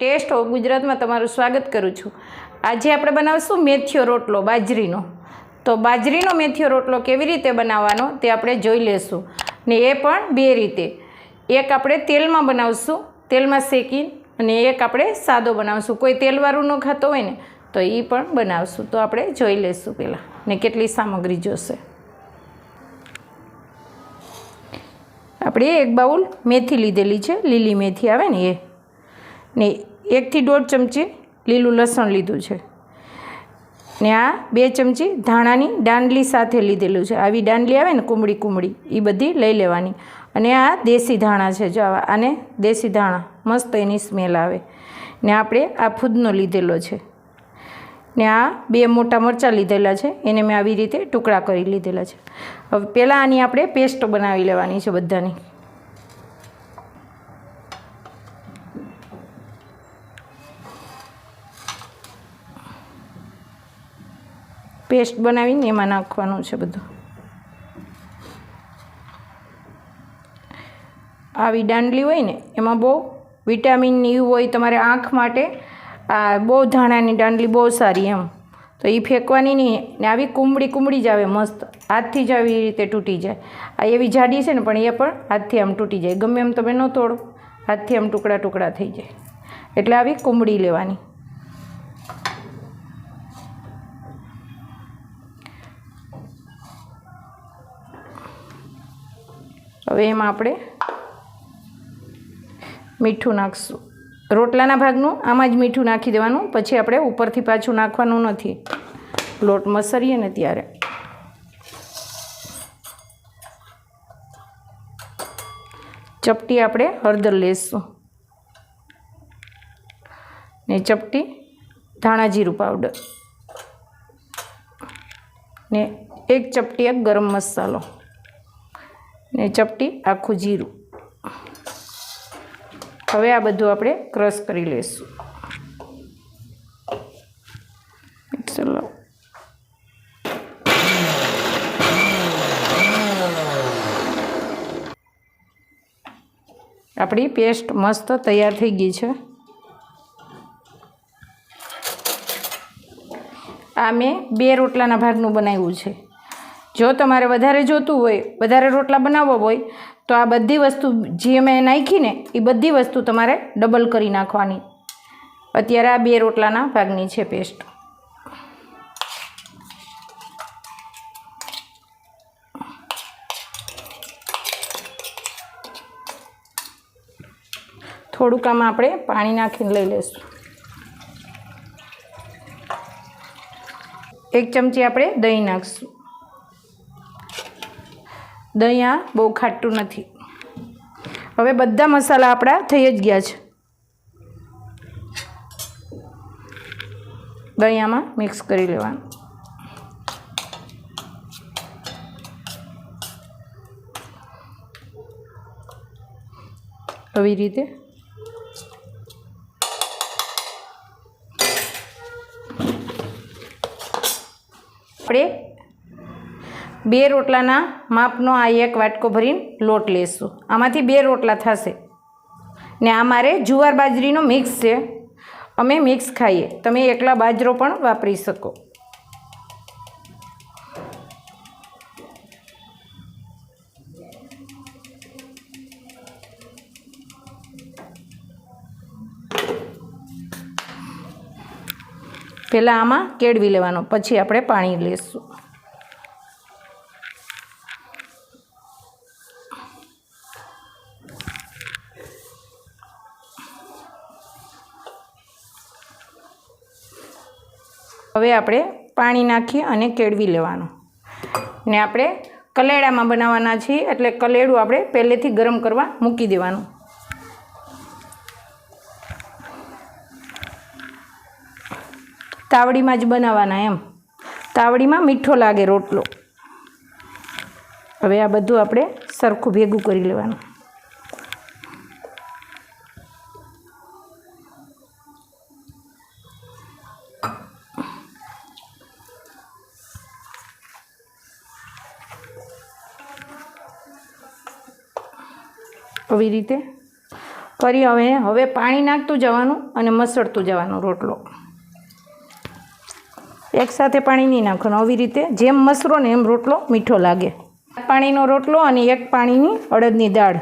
Test of ગુજરાતમાં તમારું સ્વાગત કરું છું. આજે આપણે બનાવશું મેથીયો રોટલો, બાજરીનો. તો બાજરીનો મેથીયો રોટલો કેવી રીતે બનાવવાનો તે આપણે જોઈ લેશું. ને એ પણ બે રીતે. એક આપણે તેલમાં બનાવશું, તેલમાં શેકી અને એક આપણે સાદો બનાવશું. કોઈ તેલવાળું ન ખાતો હોય ને, તો એ પણ બનાવશું. તો આપણે જોઈ લેશું પહેલાં. ને કેટલી સામગ્રી જોશે. આપણે એક બાઉલ મેથી લીધેલી છે. લીલી મેથી આવે ને એ. ને એકથી દોઢ ચમચી લીલું લસણ લીધું છે. ને આ બે ચમચી ધાણાની દાંડલી સાથે લીધેલું છે. આવી દાંડલી આવે ને કુમળી કુમળી એ બધી લઈ લેવાની. અને આ દેશી ધાણા છે. જો આને દેશી ધાણા, મસ્ત એની સ્મેલ આવે. ને આપણે આ ફૂદનો લીધેલો છે. ને આ બે મોટા મરચાં લીધેલા છે. એને મેં આવી રીતે ટુકડા કરી લીધેલા છે. હવે પહેલાં આની આપણે પેસ્ટ બનાવી લેવાની છે બધાની. પેસ્ટ બનાવીને એમાં નાખવાનું છે બધું. આવી દાંડલી હોય ને, એમાં બહુ વિટામિન એવું હોય તમારે આંખ માટે, આ બહુ ધાણાની દાંડલી બહુ સારી એમ. તો એ ફેંકવાની નહીં, ને આવી કુમળી કુમળી જ આવે મસ્ત. હાથથી જ આવી રીતે તૂટી જાય. આ એવી જાડી છે ને, પણ એ પણ હાથથી આમ તૂટી જાય. ગમે એમ તમે ન તોડો, હાથથી આમ ટુકડા ટુકડા થઈ જાય. એટલે આવી કુમળી લેવાની. હવે એમાં આપણે મીઠું નાખશું. રોટલાના ભાગનું આમાં જ મીઠું નાખી દેવાનું. પછી આપણે ઉપરથી પાછું નાખવાનું નથી. લોટ મસરીએ ને ત્યારે. ચપટી આપણે હળદર લેશું. ને ચપટી ધાણા જીરું પાવડર ને એક ચપટી એક ગરમ મસાલો. ને ચપટી આખું જીરું. હવે આ બધું આપણે ક્રશ કરી લઈશું ચલો. આપણી પેસ્ટ મસ્ત તૈયાર થઈ ગઈ છે. આ મેં બે રોટલાના ભાગનું બનાવ્યું છે. જો તમારે વધારે જોતું હોય, વધારે રોટલા બનાવવા હોય, તો આ બધી વસ્તુ જે મેં નાખીને, એ બધી વસ્તુ તમારે ડબલ કરી નાખવાની. અત્યારે આ બે રોટલાના ભાગની છે પેસ્ટ થોડુંક આમાં આપણે પાણી નાખીને લઈ લઈશું. એક ચમચી આપણે દહીં નાખીશું. દહીં આ બહુ ખાટું નથી. હવે બધા મસાલા આપણા થઈ જ ગયા છે. દહીં આમાં મિક્સ કરી લેવાનું. આવી રીતે. આપણે બે રોટલાના માપનો આ એક વાટકો ભરીને લોટ લેશું. આમાંથી બે રોટલા થશે. ને આ મારે જુવાર બાજરીનો મિક્સ છે. અમે મિક્સ ખાઈએ. તમે એકલા બાજરો પણ વાપરી શકો. પહેલાં આમાં કેળવી લેવાનો, પછી આપણે પાણી લેશું. હવે આપણે પાણી નાખી અને કેળવી લેવાનું. ને આપણે કલેડામાં બનાવવાના છીએ, એટલે કલેડું આપણે પહેલેથી ગરમ કરવા મૂકી દેવાનું. તાવડીમાં જ બનાવવાના એમ. તાવડીમાં મીઠો લાગે રોટલો. હવે આ બધું આપણે સરખું ભેગું કરી લેવાનું. આવી રીતે કરી હવે હવે પાણી નાખતું જવાનું અને મસળતું જવાનું રોટલો. એકસાથે પાણી નહીં નાખવાનું, આવી રીતે જેમ મસરો ને એમ રોટલો મીઠો લાગે. પાણીનો રોટલો અને એક પાણીની અડદની દાળ.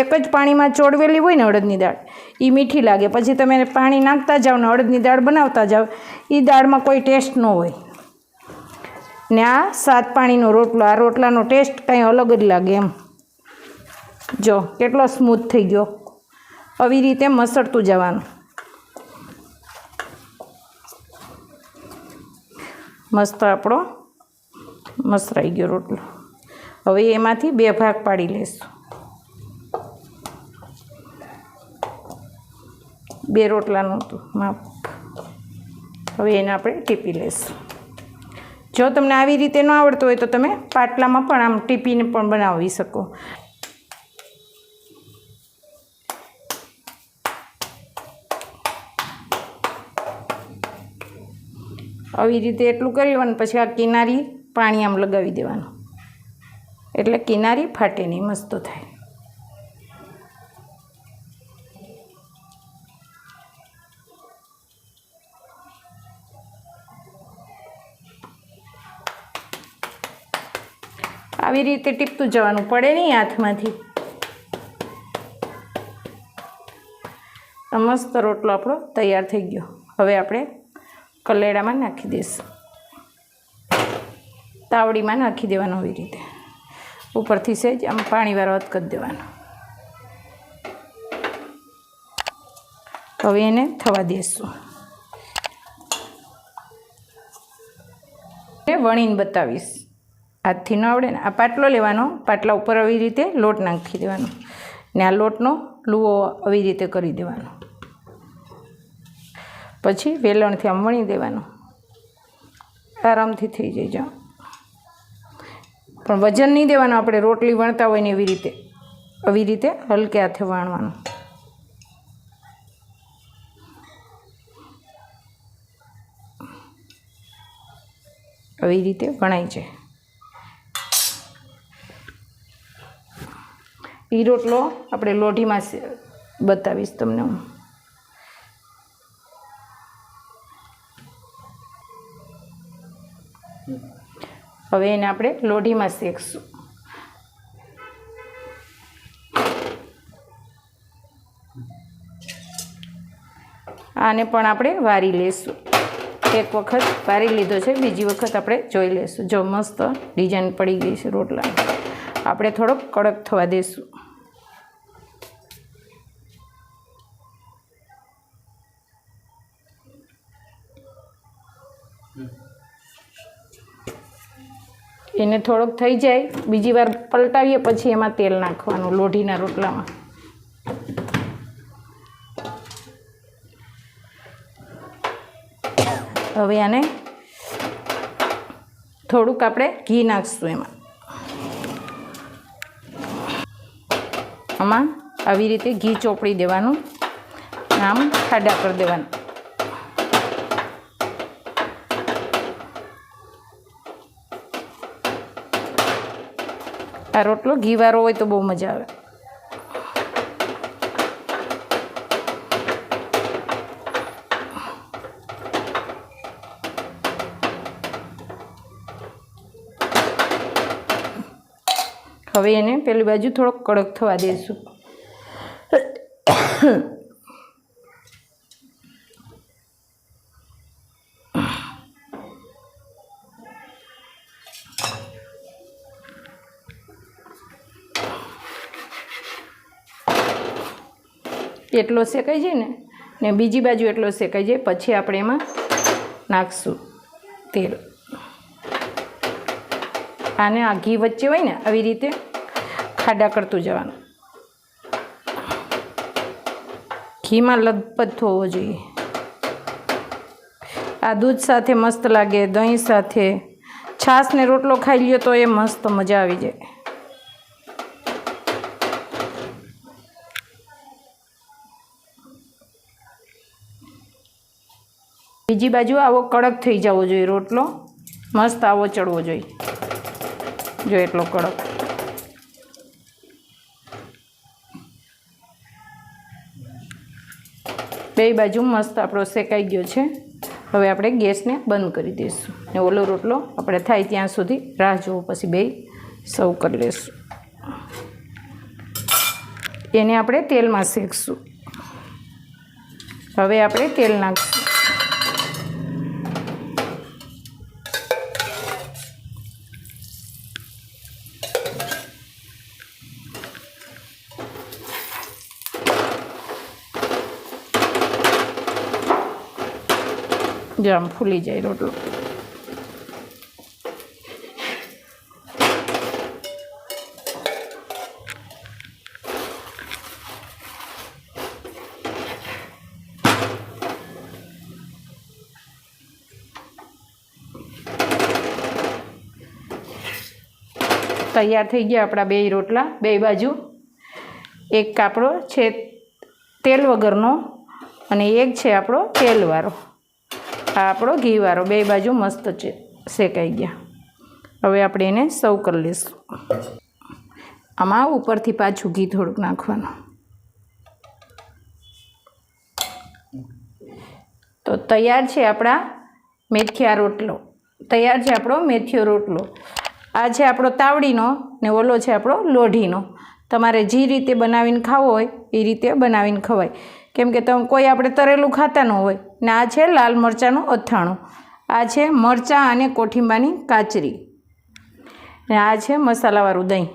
એક જ પાણીમાં ચોડવેલી હોય ને અડદની દાળ એ મીઠી લાગે. પછી તમે પાણી નાખતા જાઓ ને અડદની દાળ બનાવતા જાઓ એ દાળમાં કોઈ ટેસ્ટ ન હોય. ને આ સાત પાણીનો રોટલો, આ રોટલાનો ટેસ્ટ કંઈ અલગ જ લાગે એમ. જો, કેટલો સ્મૂથ થઈ ગયો. આવી રીતે મસળતું જવાનું. મસ્ત આપણો મસરાઈ ગયો રોટલો. હવે એમાંથી બે ભાગ પાડી લઈશું બે રોટલાનું હતું, માપ. હવે એને આપણે ટીપી લઈશું જો તમને આવી રીતે ન આવડતું હોય તો તમે પાટલામાં પણ આમ ટીપીને પણ બનાવી શકો. આવી રીતે એટલું કરી લેવાનું પછી આ કિનારી પાણી આમ લગાવી દેવાનું. એટલે કિનારી ફાટે નહીં, મસ્ત થાય. આવી રીતે ટીપતું જવાનું, પડે નહીં હાથમાંથી. મસ્ત રોટલો આપણો તૈયાર થઈ ગયો. હવે આપણે કલેડામાં નાખી દઈશું. તાવડીમાં નાખી દેવાનું આવી રીતે. ઉપરથી સહેજ આમ પાણીવાળો હથ કરી દેવાનો હવે એને થવા દેશું. વણીને બતાવીશ. હાથથી ન આવડે ને આ પાટલો લેવાનો, પાટલા ઉપર આવી રીતે લોટ નાખી દેવાનો. ને આ લોટનો લુવો આવી રીતે કરી દેવાનો. પછી વેલણથી આમ વણી દેવાનું. આરામથી થઈ જાય જો પણ વજન નહીં દેવાનું, આપણે રોટલી વણતા હોય ને એવી રીતે. આવી રીતે હલકે હાથે વણવાનું. આવી રીતે વણાય છે. એ રોટલો આપણે લોઢીમાં બતાવીશ તમને હું. હવે એને આપણે લોઢીમાં શેકશું. આને પણ આપણે વારી લેશું. એક વખત વારી લીધો છે, બીજી વખત આપણે જોઈ લેશું. જો મસ્ત ડિઝાઇન પડી ગઈ છે રોટલા આપણે થોડોક કડક થવા દઈશું એને થોડોક થઈ જાય. બીજી વાર પલટાવીએ, પછી એમાં તેલ નાખવાનું લોઢીના રોટલામાં. હવે આને થોડુંક આપણે ઘી નાખીશું એમાં. આમાં આવી રીતે ઘી ચોપડી દેવાનું. આમ ખાડા કરી દેવાનું. આ રોટલો ઘીવાળો હોય તો બહુ મજા આવે. હવે એને પેલી બાજુ થોડોક કડક થવા દઈશું એટલો શેકાઈ જાય ને ને બીજી બાજુ એટલો શેકાઈ જાય, પછી આપણે એમાં નાખશું તેલ. આને આ ઘી વચ્ચે હોય ને, આવી રીતે ખાડા કરતું જવાનું. ઘીમાં લથપથ હોવો જોઈએ. આ દૂધ સાથે મસ્ત લાગે, દહીં સાથે. છાશ ને રોટલો ખાઈ લ્યો તો એ મસ્ત મજા આવી જાય. બીજી બાજુ આવો કડક થઈ જવો જોઈએ, રોટલો મસ્ત આવો ચડવો જોઈએ. જો એટલો કડક. બે બાજુ મસ્ત આપણો શેકાઈ ગયો છે. હવે આપણે ગેસને બંધ કરી દઈશું. ને ઓલો રોટલો આપણે થાય ત્યાં સુધી રાહ જોવો, પછી બે સર્વ કરી લઈશું એને આપણે તેલમાં શેકશું. હવે આપણે તેલ નાખશું. જો ફૂલી જાય રોટલો તૈયાર થઈ ગયા આપણા બે રોટલા, બે બાજુ. એક કાપડો છે તેલ વગરનો અને એક છે આપણો તેલવાળો. આ આપણો ઘીવાળો બે બાજુ મસ્ત છે, શેકાઈ ગયા. હવે આપણે એને સર્વ કરી લઈશું. આમાં ઉપરથી પાછું ઘી થોડુંક નાખવાનું. તો તૈયાર છે આપણા મેથિયા રોટલો. તૈયાર છે આપણો મેથીયો રોટલો. આ છે આપણો તાવડીનો ને ઓલો છે આપણો લોઢીનો. તમારે જે રીતે બનાવીને ખાવો હોય એ રીતે બનાવીને ખવાય. કેમ કે તમે કોઈ આપણે તરેલું ખાતા ન હોય ને આ છે લાલ મરચાંનું અથાણું. આ છે મરચાં અને કોઠીંબાની કાચરી. ને આ છે મસાલાવાળું દહીં.